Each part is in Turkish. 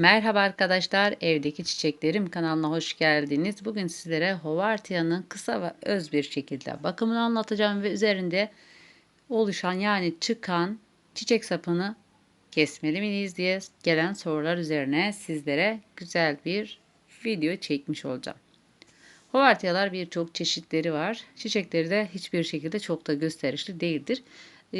Merhaba arkadaşlar, evdeki çiçeklerim kanalına hoş geldiniz. Bugün sizlere Hovartia'nın kısa ve öz bir şekilde bakımını anlatacağım ve üzerinde oluşan yani çıkan çiçek sapını kesmeli miyiz diye gelen sorular üzerine sizlere güzel bir video çekmiş olacağım. Hovartiyalar birçok çeşitleri var. Çiçekleri de hiçbir şekilde çok da gösterişli değildir. Ee,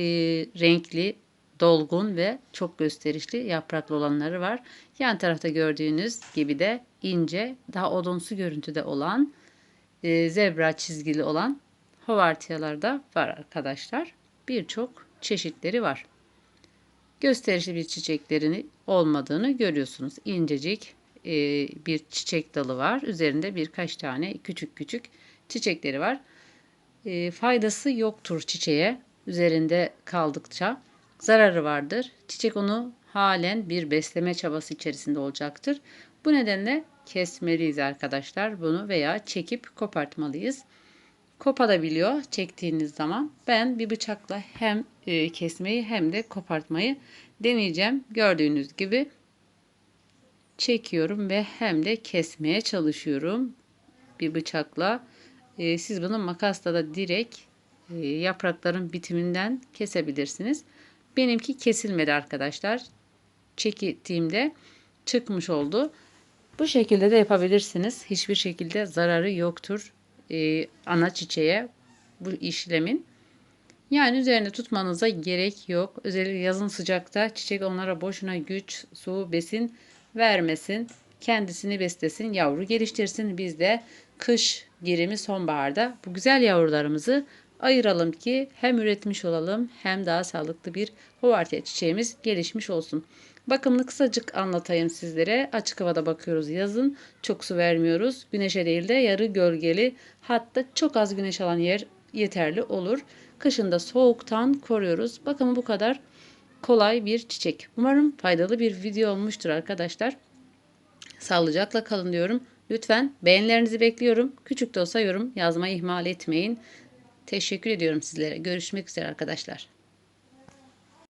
renkli, dolgun ve çok gösterişli yapraklı olanları var. Yan tarafta gördüğünüz gibi de ince, daha odunsu görüntüde olan e, zebra çizgili olan hovartiyalar da var arkadaşlar. Birçok çeşitleri var. Gösterişli bir çiçeklerini olmadığını görüyorsunuz. İncecik e, bir çiçek dalı var. Üzerinde birkaç tane küçük küçük çiçekleri var. E, faydası yoktur çiçeğe üzerinde kaldıkça zararı vardır. Çiçek onu halen bir besleme çabası içerisinde olacaktır. Bu nedenle kesmeliyiz arkadaşlar bunu veya çekip kopartmalıyız. Koparabiliyor çektiğiniz zaman. Ben bir bıçakla hem e, kesmeyi hem de kopartmayı deneyeceğim. Gördüğünüz gibi çekiyorum ve hem de kesmeye çalışıyorum bir bıçakla. E, siz bunu makasla da direkt e, yaprakların bitiminden kesebilirsiniz. Benimki kesilmedi arkadaşlar. Çektiğimde çıkmış oldu. Bu şekilde de yapabilirsiniz. Hiçbir şekilde zararı yoktur ee, ana çiçeğe bu işlemin. Yani üzerinde tutmanıza gerek yok. Özellikle yazın sıcakta çiçek onlara boşuna güç, su, besin vermesin. Kendisini beslesin, yavru geliştirsin. Biz de kış girimi sonbaharda bu güzel yavrularımızı ayıralım ki hem üretmiş olalım hem daha sağlıklı bir hovartiya çiçeğimiz gelişmiş olsun. Bakımını kısacık anlatayım sizlere. Açık havada bakıyoruz yazın. Çok su vermiyoruz. Güneşe değil de yarı gölgeli hatta çok az güneş alan yer yeterli olur. Kışında soğuktan koruyoruz. Bakımı bu kadar kolay bir çiçek. Umarım faydalı bir video olmuştur arkadaşlar. Sağlıcakla kalın diyorum. Lütfen beğenilerinizi bekliyorum. Küçük de olsa yorum yazmayı ihmal etmeyin. Teşekkür ediyorum sizlere. Görüşmek üzere arkadaşlar.